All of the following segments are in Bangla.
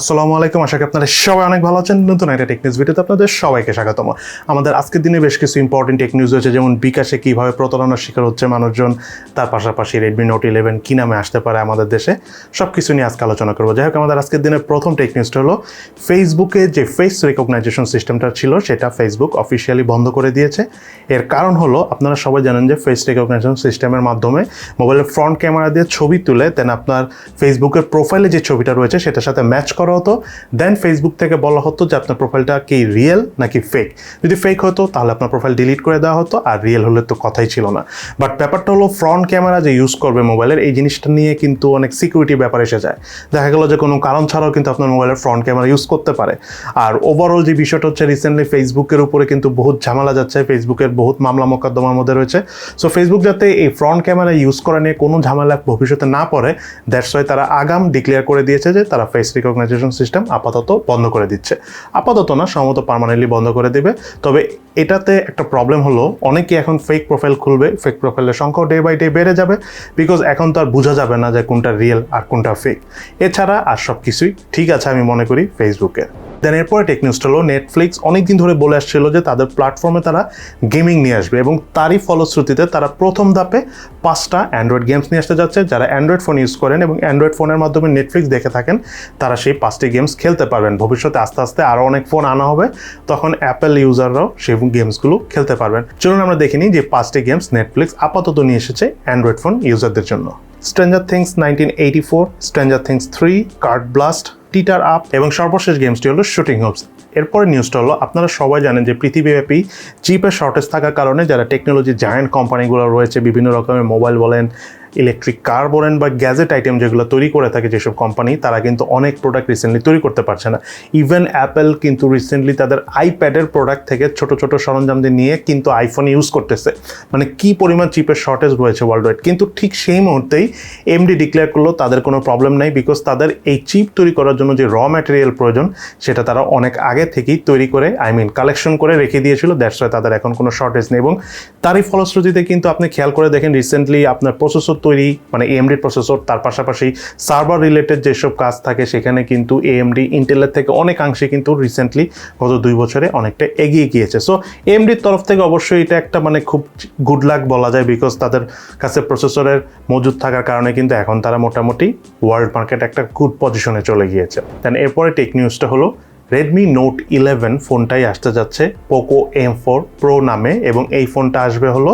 আসসালামু আলাইকুম। আশা করি আপনারা সবাই অনেক ভালো আছেন। নতুন একটা টেক নিউজ ভিডিওতে আপনাদের সবাইকে স্বাগতম। আমাদের আজকের দিনে বেশ কিছু ইম্পর্টেন্ট টেক নিউজ হয়েছে যেমন বিকাশে কীভাবে প্রতারণার শিকার হচ্ছে মানুষজন, তার পাশাপাশি রেডমি নোট ইলেভেন কী নামে আসতে পারে আমাদের দেশে সব কিছু নিয়ে আজকে আলোচনা করব। যাই হোক, আমাদের আজকের দিনের প্রথম টেক নিউজটা হলো ফেসবুকে যে ফেস রেকগনাইজেশন সিস্টেমটা ছিল, সেটা ফেসবুক অফিসিয়ালি বন্ধ করে দিয়েছে। এর কারণ হলো, আপনারা সবাই জানেন যে ফেস রেকগনাইজেশন সিস্টেমের মাধ্যমে মোবাইলের ফ্রন্ট ক্যামেরা দিয়ে ছবি তুলে দেন আপনার ফেসবুকের প্রোফাইলে যে ছবিটা রয়েছে, সেটার সাথে ম্যাচ করা হতো। দেন ফেসবুক থেকে বলা হতো যে আপনার প্রোফাইলটা কি রিয়েল নাকি ফেক যদি ফেক হতো, তাহলে আপনার প্রোফাইল ডিলিট করে দেওয়া হতো, আর রিয়েল হলে তো কথাই ছিল না। বাট ব্যাপারটা হলো ফ্রন্ট ক্যামেরা যে ইউজ করবে মোবাইলের এই জিনিসটা নিয়ে কিন্তু অনেক সিকিউরিটি ব্যাপার এসে যায়। দেখা গেল যে কোনো কারণ ছাড়াও কিন্তু আপনার মোবাইলের ফ্রন্ট ক্যামেরা ইউজ করতে পারে। আর ওভারঅল যে বিষয়টা হচ্ছে রিসেন্টলি ফেসবুকের উপরে কিন্তু বহুত ঝামেলা যাচ্ছে ফেসবুকের বহুত মামলা মোকদ্দমার মধ্যে রয়েছে। সো ফেসবুক যাতে এই ফ্রন্ট ক্যামেরা ইউজ করা নিয়ে কোনো ঝামেলা ভবিষ্যতে না পড়ে দ্যাটস ওয়াই তারা আগাম ডিক্লেয়ার করে দিয়েছে যে তারা ফেস রিকগনাইজেশন সিস্টেম আপাতত বন্ধ করে দিচ্ছে। আপাতত না, সম্ভবত পারমানেন্টলি বন্ধ করে দেবে। তবে এটাতে একটা প্রবলেম হলো অনেকে এখন ফেক প্রোফাইল খুলবে ফেক প্রোফাইলের সংখ্যাও ডে বাই ডে বেড়ে যাবে বিকজ এখন তো আর বোঝা যাবে না যে কোনটা রিয়েল আর কোনটা ফেক এছাড়া আর সব কিছুই ঠিক আছে আমি মনে করি ফেসবুকে দেন এরপরে টেক নিউজটা হলো নেটফ্লিক্স অনেকদিন ধরে বলে আসছিল যে তাদের প্ল্যাটফর্মে তারা গেমিং নিয়ে আসবে এবং তারই ফলশ্রুতিতে তারা প্রথম ধাপে পাঁচটা অ্যান্ড্রয়েড গেমস নিয়ে আসতে যাচ্ছে। যারা অ্যান্ড্রয়েড ফোন ইউজ করেন এবং অ্যান্ড্রয়েড ফোনের মাধ্যমে নেটফ্লিক্স দেখে থাকেন, তারা সেই পাঁচটি গেমস খেলতে পারবেন। ভবিষ্যতে আস্তে আস্তে আরও অনেক ফোন আনা হবে, তখন অ্যাপেল ইউজাররাও সেই গেমসগুলো খেলতে পারবেন। চলুন আমরা দেখে নিই যে পাঁচটি গেমস নেটফ্লিক্স আপাতত নিয়ে এসেছে অ্যান্ড্রয়েড ফোন ইউজারদের জন্য। Stranger Things nineteen eighty four Stranger Things three card blast teeter up এবং সর্বশেষ গেমসটি হলো শুটিং হোপস। এরপরে নিউজটা হলো, আপনারা সবাই জানেন যে পৃথিবীব্যাপী চিপের শর্টেজ থাকার কারণে যারা টেকনোলজি জায়ান্ট কোম্পানিগুলো রয়েছে, বিভিন্ন রকমের মোবাইল বলেন ইলেকট্রিক কার বলেন বা গ্যাজেট আইটেম যেগুলো তৈরি করে থাকে যেসব কোম্পানি তারা কিন্তু অনেক প্রোডাক্ট রিসেন্টলি তৈরি করতে পারছে না। ইভেন অ্যাপেল কিন্তু রিসেন্টলি তাদের আইপ্যাডের প্রোডাক্ট থেকে ছোট ছোট সরঞ্জাম দিয়ে নিয়ে কিন্তু আইফোন ইউজ করতেছে। মানে কি পরিমাণ চিপের শর্টেজ রয়েছে ওয়ার্ল্ড ওয়াইড কিন্তু ঠিক সেই মুহূর্তেই এমডি ডিক্লেয়ার করল, তাদের কোনো প্রবলেম নাই বিকজ তাদের এই চিপ তৈরি করার জন্য যে র ম্যাটেরিয়াল প্রয়োজন, সেটা তারা অনেক আগে থেকেই তৈরি করে আই মিন কালেকশন করে রেখে দিয়েছিল দ্যাটস তাদের এখন কোনো শর্টেজ নেই। এবং তারই ফলশ্রুতিতে কিন্তু আপনি খেয়াল করে দেখেন রিসেন্টলি আপনার প্রসেসর তৈরি মানে এএমডি প্রসেসর তার পাশাপাশি সার্ভার রিলেটেড যেসব কাজ থাকে, সেখানে কিন্তু এএমডি ইন্টেলের থেকে অনেকাংশে কিন্তু রিসেন্টলি গত দুই বছরে অনেকটা এগিয়ে গিয়েছে। সো এএমডির তরফ থেকে অবশ্যই এটা একটা মানে খুব গুড লাক বলা যায় বিকজ তাদের কাছে প্রসেসরের মজুদ থাকার কারণে কিন্তু এখন তারা মোটামুটি ওয়ার্ল্ড মার্কেট একটা গুড পজিশনে চলে গিয়েছে। দেন এরপরে টেক নিউজটা হলো রেডমি নোট ইলেভেন ফোনটাই আসতে যাচ্ছে পোকো এম ফোর প্রো নামে, এবং এই ফোনটা আসবে হলো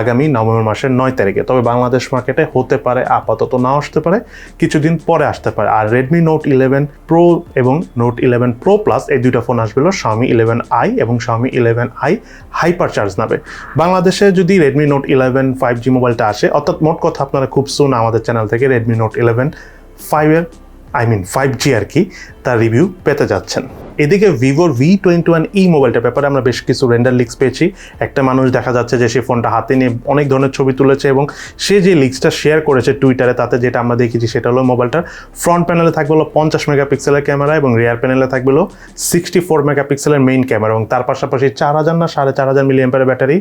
আগামী নভেম্বর মাসের নয় তারিখে। তবে বাংলাদেশ মার্কেটে হতে পারে, আপাতত নাও আসতে পারে, কিছুদিন পরে আসতে পারে। আর রেডমি নোট ইলেভেন প্রো এবং নোট ইলেভেন প্রো প্লাস এই দুইটা ফোন আসবে হলো শাওমি ইলেভেন আই এবং Xiaomi eleven I hyper charge নামে। বাংলাদেশে যদি Redmi Note eleven five G মোবাইলটা আসে, অর্থাৎ মোট কথা আপনারা খুব সুন আমাদের চ্যানেল থেকে রেডমি নোট ইলেভেন ফাইভের আই মিন ফাইভ জি আর কি, তার রিভিউ পেতে যাচ্ছেন। এদিকে ভিভোর ভি টোয়েন্টি ওয়ান ই মোবাইলটার ব্যাপারে আমরা বেশ কিছু রেন্ডার লিক্স পেয়েছি। একটা মানুষ দেখা যাচ্ছে যে সে ফোনটা হাতে নিয়ে অনেক ধরনের ছবি তুলেছে এবং সে যে লিক্সটা শেয়ার করেছে টুইটারে তাতে যেটা আমরা দেখেছি সেটা হলো মোবাইলটার ফ্রন্ট প্যানেলে থাকবে হলো পঞ্চাশ মেগাপিক্সেলের ক্যামেরা এবং রিয়ার প্যানেলে থাকবে হলো সিক্সটি ফোর মেগাপিক্সেলের মেইন ক্যামেরা এবং তার পাশাপাশি চার হাজার না সাড়ে চার হাজার মিলিয়াম্পারের ব্যাটারি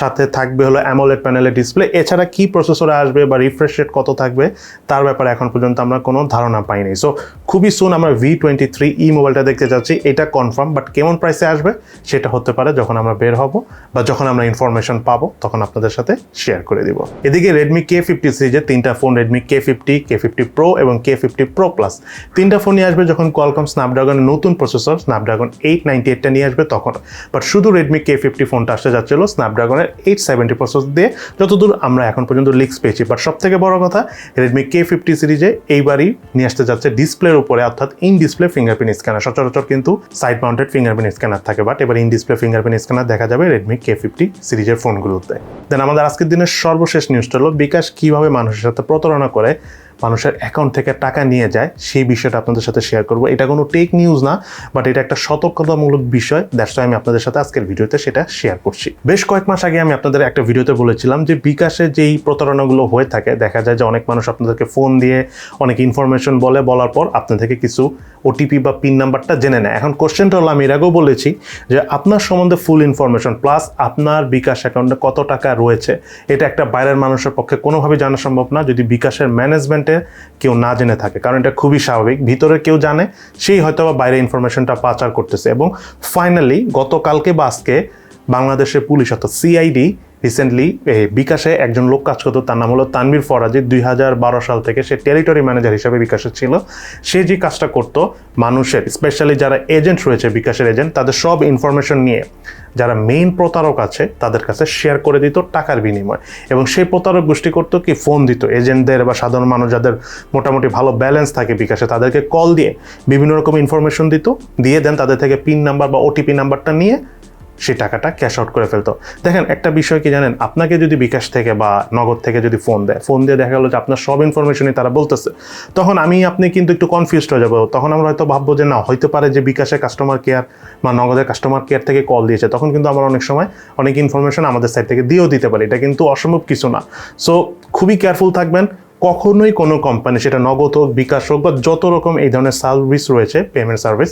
সাথে থাকবে হলো অ্যামোলেড প্যানেলের ডিসপ্লে এছাড়া কি প্রসেসরে আসবে বা রিফ্রেশ রেট কত থাকবে, তার ব্যাপারে এখন পর্যন্ত আমরা কোনো ধারণা পাইনি। সো খুবই সুন আমরা ভি টোয়েন্টি থ্রি ই মোবাইলটা দেখতে যাচ্ছি। এটা কনফার্ম বাট কেমন প্রাইসে আসবে সেটা হতে পারে যখন আমরা বের হব বা যখন আমরা ইনফরমেশন পাবো, তখন আপনাদের সাথে শেয়ার করে দিব। এদিকে রেডমি কে ফিফটি সিরিজের তিনটা phone Redmi K fifty K fifty pro এবং কে ফিফটি প্রো প্লাস তিনটা ফোনই আসবে যখন কলকম স্ন্যাপড্রাগনের নতুন প্রসেসর স্ন্যাপড্রাগন এইট নাইনটি এইটটা নিয়ে আসবে তখন। বাট শুধু রেডমি কে ফিফটি ফোনটা আসতে যাচ্ছিল স্ন্যাপড্রাগনের এইট সেভেন্টি প্রসেসর দিয়ে যতদূর আমরা এখন পর্যন্ত লিক্স পেয়েছি। বাট সব থেকে বড় কথা রেডমি কে ফিফটি সিরিজে এইবারই নিয়ে আসতে যাচ্ছে ডিসপ্লের উপরে, অর্থাৎ ইন ডিসপ্লে ফিঙ্গারপ্রিন্ট স্ক্যানার সচরাচর কিন্তু সাইড মাউন্টেড ফিঙ্গারপ্রিন্ট স্ক্যানার থাকে বাট এবার ইন ডিসপ্লে ফিঙ্গারপ্রিন্ট স্ক্যানার দেখা যাবে রেডমি কে ফিফটি সিরিজের ফোনগুলোতে দেন আমাদের আজকের দিনের সর্বশেষ নিউজটা হলো বিকাশ কীভাবে মানুষের সাথে প্রতারণা করে মানুষের অ্যাকাউন্ট থেকে টাকা নিয়ে যায়, সেই বিষয়টা আপনাদের সাথে শেয়ার করব। এটা কোনো টেক নিউজ না বাট এটা একটা সতর্কতামূলক বিষয় দ্যাটস আমি আপনাদের সাথে আজকের ভিডিওতে সেটা শেয়ার করছি। বেশ কয়েক মাস আগে আমি আপনাদের একটা ভিডিওতে বলেছিলাম যে বিকাশে যেই প্রতারণাগুলো হয়ে থাকে, দেখা যায় যে অনেক মানুষ আপনাদেরকে ফোন দিয়ে অনেক ইনফরমেশন বলে, বলার পর আপনার থেকে কিছু ওটিপি বা পিন নাম্বারটা জেনে নেয়। এখন কোশ্চেনটা হলো, আমি এর আগেও বলেছি যে আপনার সম্বন্ধে ফুল ইনফরমেশন প্লাস আপনার বিকাশ অ্যাকাউন্টে কত টাকা রয়েছে, এটা একটা বাইরের মানুষের পক্ষে কোনোভাবেই জানা সম্ভব না। যদি বিকাশের ম্যানেজমেন্টে সাইটে কেউ না জেনে থাকে, কারণ এটা খুবই স্বাভাবিক। ভিতরে কেউ জানে, সেই হয়তো বা বাইরে ইনফরমেশনটা পাচার করতেছে। এবং ফাইনালি গতকালকে বা আজকে বাংলাদেশের পুলিশ অর্থাৎ সিআইডি রিসেন্টলি বিকাশে একজন লোক কাজ করতো, তার নাম হলো তানভীর ফরাজি। দুই হাজার বারো সাল থেকে সে টেরিটরি ম্যানেজার হিসেবে বিকাশে ছিল। সে যে কাজটা করতো, মানুষের স্পেশালি যারা এজেন্ট রয়েছে, বিকাশের এজেন্ট তাদের সব ইনফরমেশন নিয়ে যারা মেইন প্রতারক আছে, তাদের কাছে শেয়ার করে দিত টাকার বিনিময়। এবং সেই প্রতারক গোষ্ঠী করতো কি ফোন দিত। এজেন্টদের বা সাধারণ মানুষ যাদের মোটামুটি ভালো ব্যালেন্স থাকে বিকাশে, তাদেরকে কল দিয়ে বিভিন্ন রকম ইনফরমেশন দিত, দিয়ে দেন, তাদের থেকে পিন নাম্বার বা ওটিপি নাম্বারটা নিয়ে সেই টাকাটা ক্যাশ আউট করে ফেলতো। দেখেন, একটা বিষয় কি জানেন? আপনাকে যদি বিকাশ থেকে বা নগদ থেকে যদি ফোন দেয় ফোন দিয়ে দেখা গেলো যে আপনার সব ইনফরমেশনই তারা বলতেছে। তখন আমি আপনি কিন্তু একটু কনফিউজড হয়ে যাব। তখন আমরা হয়তো ভাববো যে না, হইতে পারে যে বিকাশে কাস্টমার কেয়ার বা নগদের কাস্টমার কেয়ার থেকে কল দিয়েছে। তখন কিন্তু আমরা অনেক সময় অনেক ইনফরমেশন আমাদের সাইড থেকে দিয়েও দিতে পারি। এটা কিন্তু অসম্ভব কিছু না। সো খুবই কেয়ারফুল থাকবেন। কখনোই কোনো কোম্পানি সেটা নগদ হোক, বিকাশ হোক, বা যত রকম এই ধরনের সার্ভিস রয়েছে পেমেন্ট সার্ভিস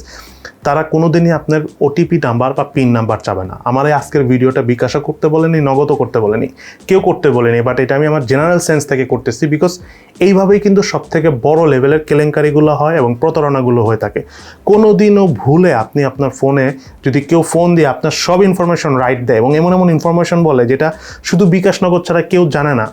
তারা কোনোদিনই আপনার ওটিপি নাম্বার বা পিন নাম্বার চাবে না। আমার এই আজকের ভিডিওটা বিকাশও করতে বলেনি, নগদও করতে বলেনি। কেউ করতে বলেনি বাট এটা আমি আমার জেনারেল সেন্স থেকে করতেছি বিকজ এইভাবেই কিন্তু সব থেকে বড় লেভেলের কেলেঙ্কারিগুলো হয় এবং প্রতারণাগুলো হয়ে থাকে। কোনো দিনও ভুলে আপনি আপনার ফোনে যদি কেউ ফোন দিয়ে আপনার সব ইনফরমেশন রাইট দেয় এবং এমন এমন ইনফরমেশন বলে যেটা শুধু বিকাশ নগদ ছাড়া কেউ জানে না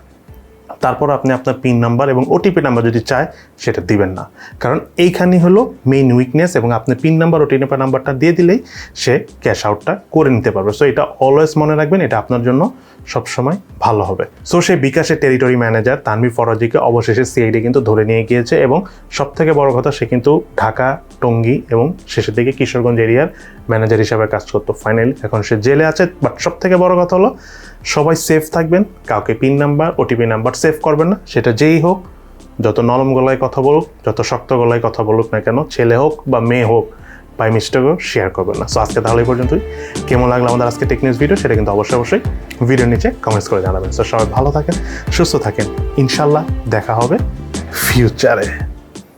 তারপর আপনি আপনার পিন নাম্বার এবং ওটিপি নাম্বার যদি চায়, সেটা দিবেন না। কারণ এইখানেই হলো মেইন উইকনেস এবং আপনি পিন নাম্বার ওটিপি নাম্বারটা দিয়ে দিলেই সে ক্যাশ আউটটা করে নিতে পারবে। সো এটা অলওয়েজ মনে রাখবেন, এটা আপনার জন্য সবসময় ভালো হবে। সো সেই বিকাশের টেরিটরি ম্যানেজার তানভীর ফরাজিকে অবশেষে সিআইডি কিন্তু ধরে নিয়ে গিয়েছে এবং সব থেকে বড় কথা, সে কিন্তু ঢাকা, টঙ্গী এবং শেষের দিকে কিশোরগঞ্জ এরিয়ার ম্যানেজার হিসাবে কাজ করতো। ফাইনালি এখন সে জেলে আছে বাট সব থেকে বড় কথা হলো সবাই সেফ থাকবেন, কাউকে PIN number OTP number save করবেন না, সেটা যেই হোক, যত নরম গলায় কথা বলুক, যত শক্ত গলায় কথা বলুক না কেন, ছেলে হোক বা মেয়ে হোক বাই মিস্টেকও শেয়ার করবেন না। সো আজকে তাহলে পর্যন্তই। কেমন লাগল আমাদের আজকে টেকনিক্স ভিডিও সেটা কিন্তু অবশ্যই অবশ্যই ভিডিওর নিচে কমেন্টস করে জানাবেন। সো সবাই ভালো থাকেন, সুস্থ থাকেন। ইনশাল্লাহ দেখা হবে ফিউচারে